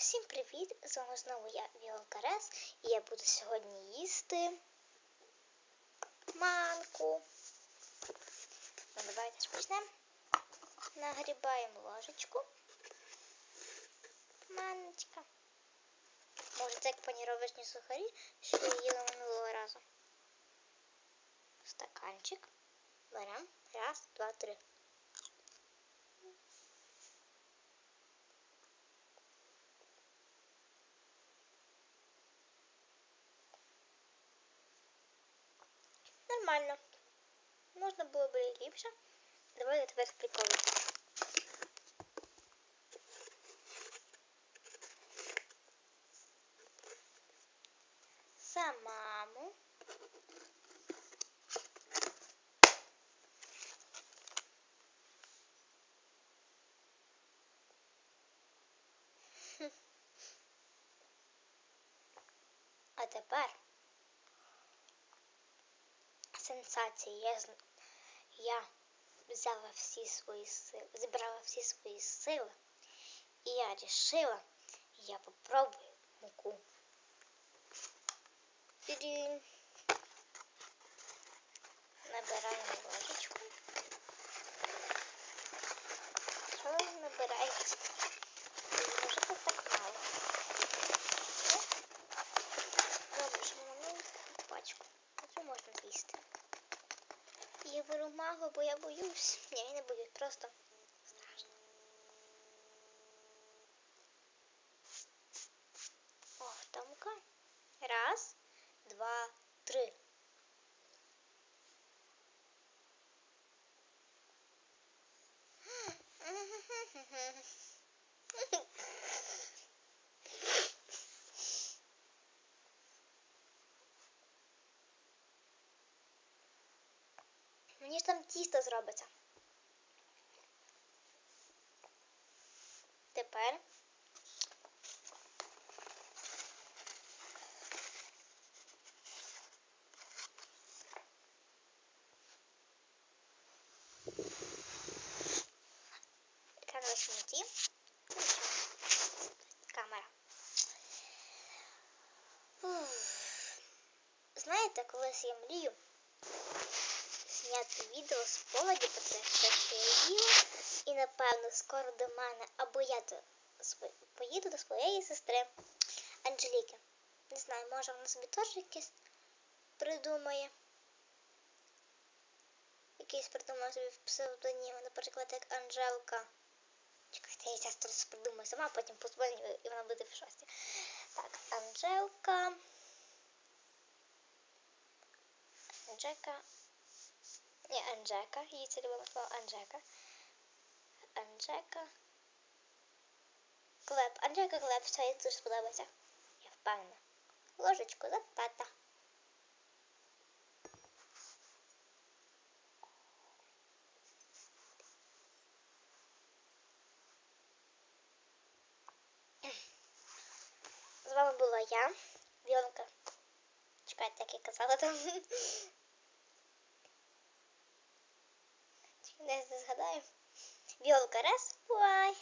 Всім привіт! З вами знову я Віолка Рес, і я буду сьогодні їсти манку. Ну, давайте ж почнемо. Нагрібаємо ложечку. Маночка. Може, це як паніровочні сухарі, що я їла минулого разу. Стаканчик. Беремо. Раз, два, три. Нормально. Можна було б і ліпше. Давай тепер з приколу. Самому. А тепер сенсація. Я, зн- я взяла всі свої сили, зібрала всі свої сили, і я рішила, я попробую муку. Тирін. Набираємо ложечку. Що ви Я беру магу, бо я боюсь. Ні, я не боюсь, просто страшно. Ох, тамка. Раз, два, три. Мені ж там тісто зробиться. Тепер. Камера. Знаєте, колись я мрію зняти відео спогадів про це все, що я їла. І напевно скоро до мене або я до сво- поїду до своєї сестри Анжеліки. Не знаю, може вона собі теж якесь придумає. Якийсь придумає собі псевдонім, наприклад, як Анжелка. Чекайте, я зараз придумаю сама, потім позвоню і вона буде в шості. Так, Анжелка. Анжека. Ні, Анжека. Її це любила слово Анжека. Анжека. Клеп. Анжека Клеп. Все, їй дуже сподобається. Я впевнена. Ложечку за тата. З вами була я, Віонка. Чекайте, як я казала там. Не згадаю. Віолка раз. Бувай.